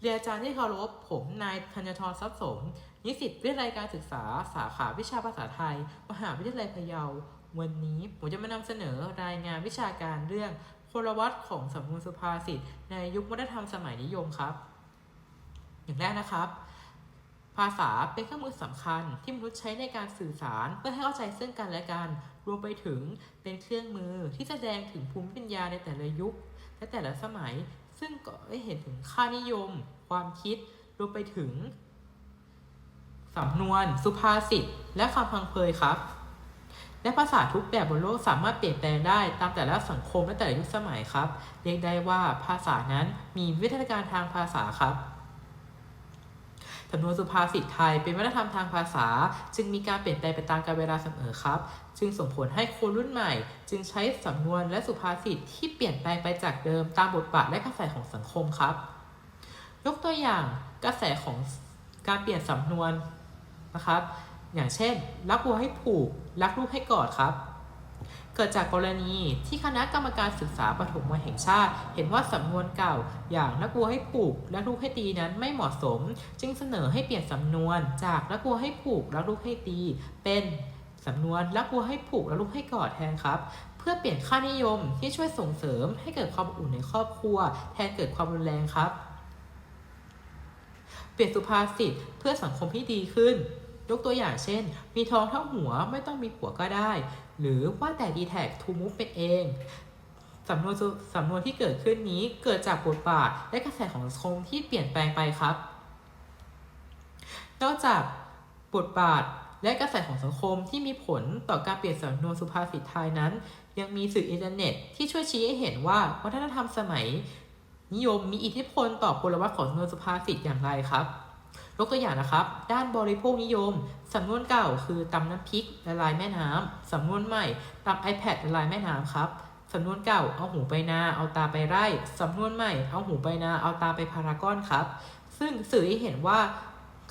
เรียนอาจารย์ที่เคารพผมนายธัญทรทรัพย์สม นิสิตวิทยาลัยการศึกษา สาขาวิชาภาษาไทย มหาวิทยาลัยพะเยา วันนี้ผมจะมานำเสนอรายงานวิชาการเรื่องพลวัตของสำนวนสุภาษิตในยุควัฒนธรรมสมัยนิยมครับ อย่างแรกนะครับ ภาษาเป็นเครื่องมือสำคัญที่มนุษย์ใช้ในการสื่อสารเพื่อให้เข้าใจซึ่งกันและกัน รวมไปถึงเป็นเครื่องมือที่แสดงถึงภูมิปัญญาในแต่ละยุคและแต่ละสมัย ซึ่งก็ได้เห็นถึงค่านิยม ความคิดรวมไปถึงสำนวน สุภาษิต และคำพังเพยครับ และภาษาทุกแบบบนโลกสามารถเปลี่ยนแปลงได้ตามแต่ละสังคมและแต่ละยุคสมัยครับ เรียกได้ว่าภาษานั้นมีวิทยาการทางภาษาครับ สำนวนสุภาษิตไทยเป็นวัฒนธรรมทางภาษา จึงมีการเปลี่ยนแปลงไปตามกาลเวลาเสมอครับ จึงส่งผลให้คนรุ่นใหม่ จึงใช้สำนวนและสุภาษิตที่เปลี่ยนแปลงไปจากเดิมตามบทบาทและกระแสของสังคมครับ ยกตัวอย่างกระแสของการเปลี่ยนสำนวนนะครับ อย่างเช่น รักวัวให้ผูก รักลูกให้กอดครับ เกิดจากกรณีที่คณะกรรมการศึกษาปฐมวัยแห่งชาติ เห็นว่าสำนวนเก่า อย่างรักวัวให้ผูกรักลูกให้ตีนั้นไม่เหมาะสม จึงเสนอให้เปลี่ยนสำนวนจากรักวัวให้ผูกรักลูกให้ตี เป็นสำนวนรักวัวให้ผูกรักลูกให้กอดแทนครับ เพื่อเปลี่ยนค่านิยมที่ช่วยส่งเสริมให้เกิดความอุ่นในครอบครัว แทนเกิดความรุนแรงครับ เปลี่ยนสุภาษิตเพื่อสังคมที่ดีขึ้น ยกตัวอย่างเช่น มีทองเท่าหัวไม่ต้องมีผัวก็ได้ หรือว่าแต่ดีแท็กทูมูฟเป็นเองสำนวนสำนวนที่เกิดขึ้นนี้เกิดจากบทบาทและกระแสของสังคมที่เปลี่ยนแปลงไปครับ นอกจากบทบาทและกระแสของสังคมที่มีผลต่อการเปลี่ยนสำนวนสุภาษิตไทยนั้น ยังมีสื่ออินเทอร์เน็ตที่ช่วยชี้ให้เห็นว่าวัฒนธรรมสมัย นิยมมีอิทธิพลต่อพลวัตของสำนวนสุภาษิตอย่างไรครับ ยกตัวอย่างนะครับ ด้านบริโภคนิยม สำนวนเก่าคือตำน้ำพริกละลายแม่น้ำ สำนวนใหม่ตำ iPad ละลายแม่น้ำครับ สำนวนเก่าเอาหูไปนาเอาตาไปไร่ สำนวนใหม่เอาหูไปนาเอาตาไปพารากอนครับ ซึ่งสื่อให้เห็นว่า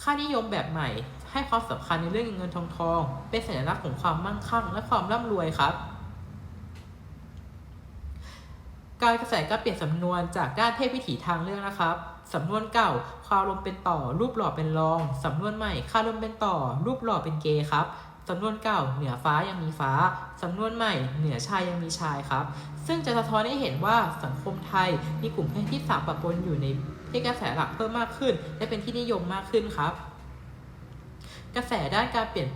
ค่านิยมแบบใหม่ ให้ความสำคัญในเรื่องเงินทองทอง เป็นสัญลักษณ์ของความมั่งคั่งและความร่ำรวยครับ การกระแสการเปลี่ยนสำนวนจากด้านเพศวิถีทางเรื่องนะครับ สำนวนเก่าคารมเป็นต่อ รูปหล่อเป็นรอง สำนวนใหม่คารมเป็นต่อ รูปหล่อเป็นเกย์ครับสำนวนเก่าเหนือฟ้ายังมีฟ้า สำนวนใหม่เหนือชายยังมีชายครับ ซึ่งจะสะท้อนให้เห็นว่าสังคมไทยมีกลุ่มเพศที่สามปะปนอยู่ในเพศกระแสหลักเพิ่มมากขึ้น และเป็นที่นิยมมากขึ้นครับ กระแสด้านการเปลี่ยน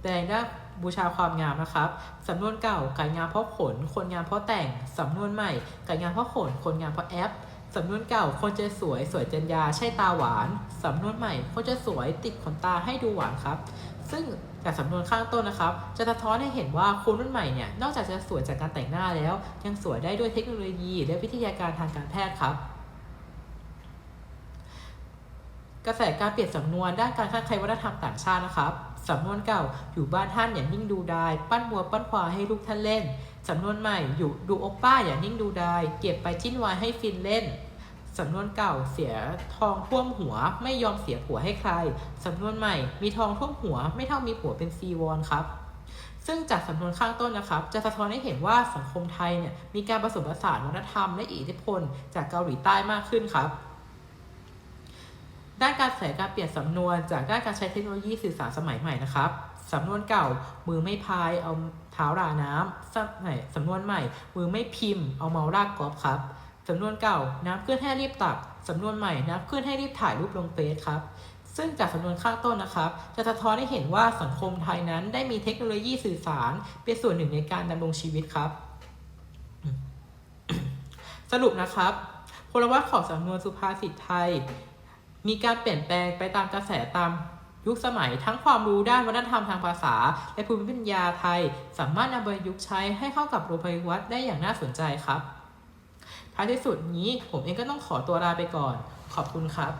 แปลงด้าน บูชาความงามนะครับสำนวนเก่าไก่งามเพราะขน คนงามเพราะแต่งสำนวนใหม่ไก่งามเพราะขน คนงามเพราะแอปสำนวนเก่าคนจะสวยสวยจันยาใช่ตาหวานสำนวนใหม่คนจะสวยติดขนตาให้ดูหวานครับ ซึ่งจากสำนวนข้างต้นนะครับ จะสะท้อนให้เห็นว่าคนรุ่นใหม่เนี่ยนอกจากจะสวยจากการแต่งหน้าแล้ว ยังสวยได้ด้วยเทคโนโลยี และวิทยาการทางการแพทย์ครับ กระแสการเปลี่ยนสำนวนด้านการค้าขายวัฒนธรรมต่างชาตินะครับสำนวนเก่าอยู่บ้านท่านอย่านิ่งดูดายปั้นวัวปั้นควาให้ลูกท่านเล่นสำนวนใหม่อยู่ดูโอปป้าอย่านิ่งดูดายเก็บไปจิ้นวายให้ฟินเล่นสำนวนเก่าเสียทองท่วมหัวไม่ยอมเสียผัวให้ใคร สำนวนใหม่มีทองท่วมหัวไม่เท่ามีผัวเป็นซีวอนครับ ซึ่งจากสำนวนข้างต้นนะครับ จะสะท้อนให้เห็นว่าสังคมไทยเนี่ยมีการผสมผสานวัฒนธรรมและอิทธิพล จากเกาหลีใต้มากขึ้นครับ ด้านการแสการเปลี่ยนสำนวน จากด้านการใช้เทคโนโลยีสื่อสารสมัยใหม่นะครับสำนวนเก่ามือไม่พายเอาเท้าราน้ำสมัยสำนวนใหม่ มือไม่พิมพ์เอาเมาลากกอล์ฟครับสำนวนเก่าน้ำขึ้นให้รีบตักสำนวนใหม่น้ำขึ้นให้รีบถ่ายรูปลงเฟซครับซึ่งจากสำนวนข้างต้นนะครับ จะสะท้อนให้เห็นว่าสังคมไทยนั้นได้มีเทคโนโลยีสื่อสาร เป็นส่วนหนึ่งในการดำรงชีวิตครับ สรุปนะครับพลวัตของสำนวนสุภาษิตไทย มีการเปลี่ยนแปลงไปตามกระแสตามยุคสมัยทั้งความรู้ด้านวัฒนธรรมทางภาษา และภูมิปัญญาไทย สามารถนำไปยุกใช้ให้เข้ากับโรภัยวัตได้อย่างน่าสนใจครับท้ายที่สุดนี้ผมเองก็ต้องขอตัวลาไปก่อน ขอบคุณครับ